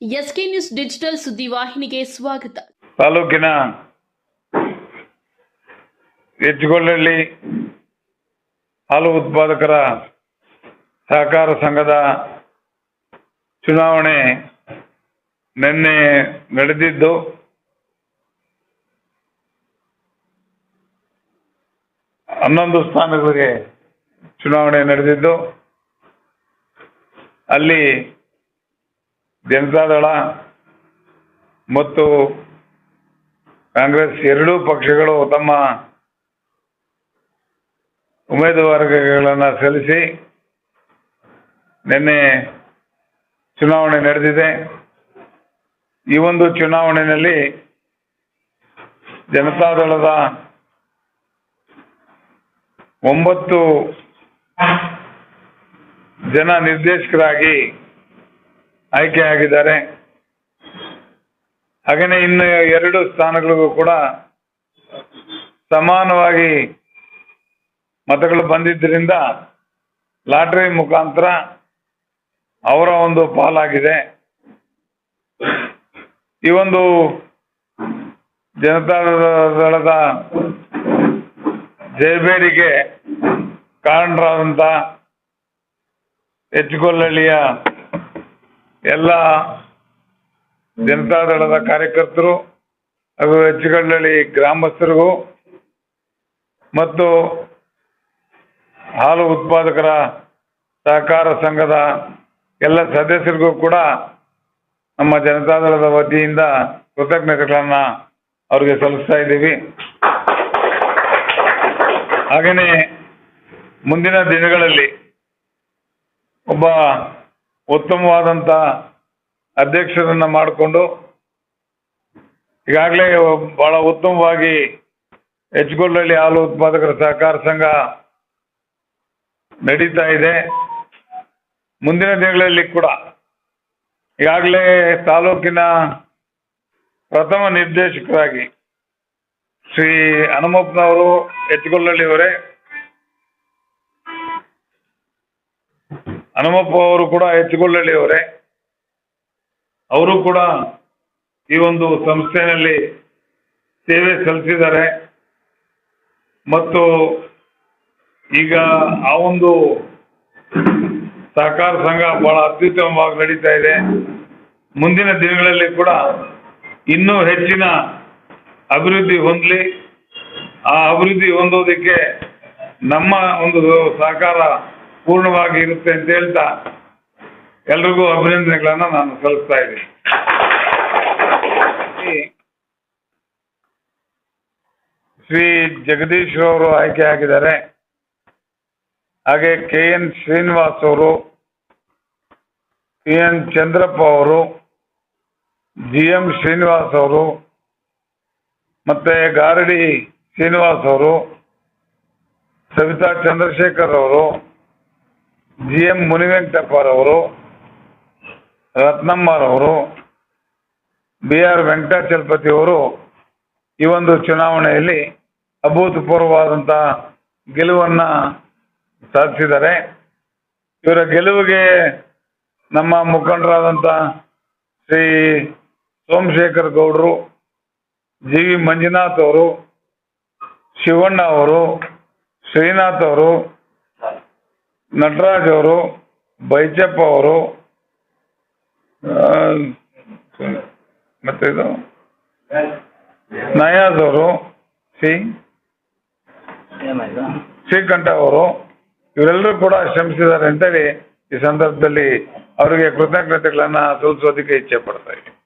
SK news digital ಸುದ್ದಿವಾಹಿನಿಗೆ ಸ್ವಾಗತ. ತಾಲೂಕಿನ ಹೆಚ್ಚುಗೊಳ್ಳಲ್ಲಿ ಹಾಲು ಉತ್ಪಾದಕರ ಸಹಕಾರ ಸಂಘದ ಚುನಾವಣೆ ನಿನ್ನೆ ನಡೆದಿದ್ದು, ಹನ್ನೊಂದು ಸ್ಥಾನಗಳಿಗೆ ಚುನಾವಣೆ ನಡೆದಿದ್ದು, ಅಲ್ಲಿ ಜನತಾದಳ ಮತ್ತು ಕಾಂಗ್ರೆಸ್ ಎರಡೂ ಪಕ್ಷಗಳು ತಮ್ಮ ಉಮೇದುವಾರಿಕೆಗಳನ್ನು ಸಲ್ಲಿಸಿ ನಿನ್ನೆ ಚುನಾವಣೆ ನಡೆದಿದೆ. ಈ ಒಂದು ಚುನಾವಣೆಯಲ್ಲಿ ಜನತಾದಳದ ಒಂಬತ್ತು ಜನ ನಿರ್ದೇಶಕರಾಗಿ ಆಯ್ಕೆಯಾಗಿದ್ದಾರೆ ಹಾಗೆಯೇ ಇನ್ನು ಎರಡು ಸ್ಥಾನಗಳಿಗೂ ಕೂಡ ಸಮಾನವಾಗಿ ಮತಗಳು ಬಂದಿದ್ದರಿಂದ ಲಾಟರಿ ಮುಖಾಂತರ ಅವರ ಒಂದು ಪಾಲಾಗಿದೆ. ಈ ಒಂದು ಜನತಾದಳದ ಜಯಬೇರಿಗೆ ಕಾರಣರಾದಂಥ ಹೆಚ್ಚುಗೊಲ್ಲಳ್ಳಿಯ ಎಲ್ಲ ಜನತಾದಳದ ಕಾರ್ಯಕರ್ತರು ಹಾಗೂ ಹೆಚ್ಚುಗಳ್ಳಳ್ಳಿ ಗ್ರಾಮಸ್ಥರಿಗೂ ಮತ್ತು ಹಾಲು ಉತ್ಪಾದಕರ ಸಹಕಾರ ಸಂಘದ ಎಲ್ಲ ಸದಸ್ಯರಿಗೂ ಕೂಡ ನಮ್ಮ ಜನತಾದಳದ ವತಿಯಿಂದ ಕೃತಜ್ಞತೆಗಳನ್ನ ಅವರಿಗೆ ಸಲ್ಲಿಸ್ತಾ ಇದ್ದೀವಿ. ಹಾಗೆಯೇ ಮುಂದಿನ ದಿನಗಳಲ್ಲಿ ಒಬ್ಬ ಉತ್ತಮವಾದಂಥ ಅಧ್ಯಕ್ಷರನ್ನ ಮಾಡಿಕೊಂಡು ಈಗಾಗಲೇ ಬಹಳ ಉತ್ತಮವಾಗಿ ಹೆಚ್ಚುಗೊಳ್ಳಲ್ಲಿ ಹಾಲು ಉತ್ಪಾದಕರ ಸಹಕಾರ ಸಂಘ ನಡೀತಾ ಇದೆ. ಮುಂದಿನ ದಿನಗಳಲ್ಲಿ ಕೂಡ ಈಗಾಗಲೇ ತಾಲೂಕಿನ ಪ್ರಥಮ ನಿರ್ದೇಶಕರಾಗಿ ಶ್ರೀ ಹನುಮಪ್ಪನವರು ಹೆಚ್ಚುಗೊಳ್ಳಳ್ಳಿ ಹನುಮಪ್ಪ ಅವರು ಕೂಡ ಅವರೇ. ಅವರು ಕೂಡ ಈ ಒಂದು ಸಂಸ್ಥೆಯಲ್ಲಿ ಸೇವೆ ಸಲ್ಲಿಸಿದ್ದಾರೆ. ಮತ್ತು ಈಗ ಆ ಒಂದು ಸಹಕಾರ ಸಂಘ ಬಹಳ ಅತ್ಯುತ್ತಮವಾಗಿ ನಡೀತಾ ಇದೆ. ಮುಂದಿನ ದಿನಗಳಲ್ಲಿ ಕೂಡ ಇನ್ನೂ ಹೆಚ್ಚಿನ ಅಭಿವೃದ್ಧಿ ಹೊಂದಲಿ. ಆ ಅಭಿವೃದ್ಧಿ ಹೊಂದೋದಕ್ಕೆ ನಮ್ಮ ಒಂದು ಸಹಕಾರ ಪೂರ್ಣವಾಗಿ ಇರುತ್ತೆ ಅಂತ ಹೇಳ್ತಾ ಎಲ್ರಿಗೂ ಅಭಿನಂದನೆಗಳನ್ನ ನಾನು ಸಲ್ಲಿಸ್ತಾ ಇದ್ದೀನಿ. ಶ್ರೀ ಜಗದೀಶ್ ಅವರು ಆಯ್ಕೆ ಆಗಿದ್ದಾರೆ. ಹಾಗೆ ಕೆ ಎನ್ ಶ್ರೀನಿವಾಸ್ ಅವರು ಟಿ ಎನ್ ಚಂದ್ರಪ್ಪ ಅವರು, ಜಿ ಎಂ ಶ್ರೀನಿವಾಸ್ ಅವರು, ಮತ್ತೆ ಗಾರಡಿ ಶ್ರೀನಿವಾಸ್ ಅವರು, ಸವಿತಾ ಚಂದ್ರಶೇಖರ್ ಅವರು ಜಿ ಎಂ ಮುನಿವೆಂಕಟಪ್ಪರವರು, ರತ್ನಮ್ಮರವರು, ಬಿ ಆರ್ ವೆಂಕಟಾಚಲಪತಿ ಅವರು ಈ ಒಂದು ಚುನಾವಣೆಯಲ್ಲಿ ಅಭೂತಪೂರ್ವವಾದಂಥ ಗೆಲುವನ್ನ ಸಾಧಿಸಿದ್ದಾರೆ. ಇವರ ಗೆಲುವಿಗೆ ನಮ್ಮ ಮುಖಂಡರಾದಂಥ ಶ್ರೀ ಸೋಮಶೇಖರ್ ಗೌಡರು, ಜಿ ವಿ ಮಂಜುನಾಥ್ ಅವರು, ಶಿವಣ್ಣ ಅವರು, ಶ್ರೀನಾಥ್ ಅವರು ನಟರಾಜ್ ಅವರು ಬೈಚಪ್ಪ ಅವರು ಮತ್ತೆ ಇದು? ನಯಾಜ್ ಅವರು, ಸಿ. ಶ್ರೀಕಂಠ ಅವರು, ಇವರೆಲ್ಲರೂ ಕೂಡ ಶ್ರಮಿಸಿದ್ದಾರೆ ಅಂತೇಳಿ ಈ ಸಂದರ್ಭದಲ್ಲಿ ಅವರಿಗೆ ಕೃತಜ್ಞತೆಗಳನ್ನ ಸಲ್ಲಿಸೋದಕ್ಕೆ ಇಚ್ಛೆ ಪಡ್ತಾ ಇದ್ದೀನಿ.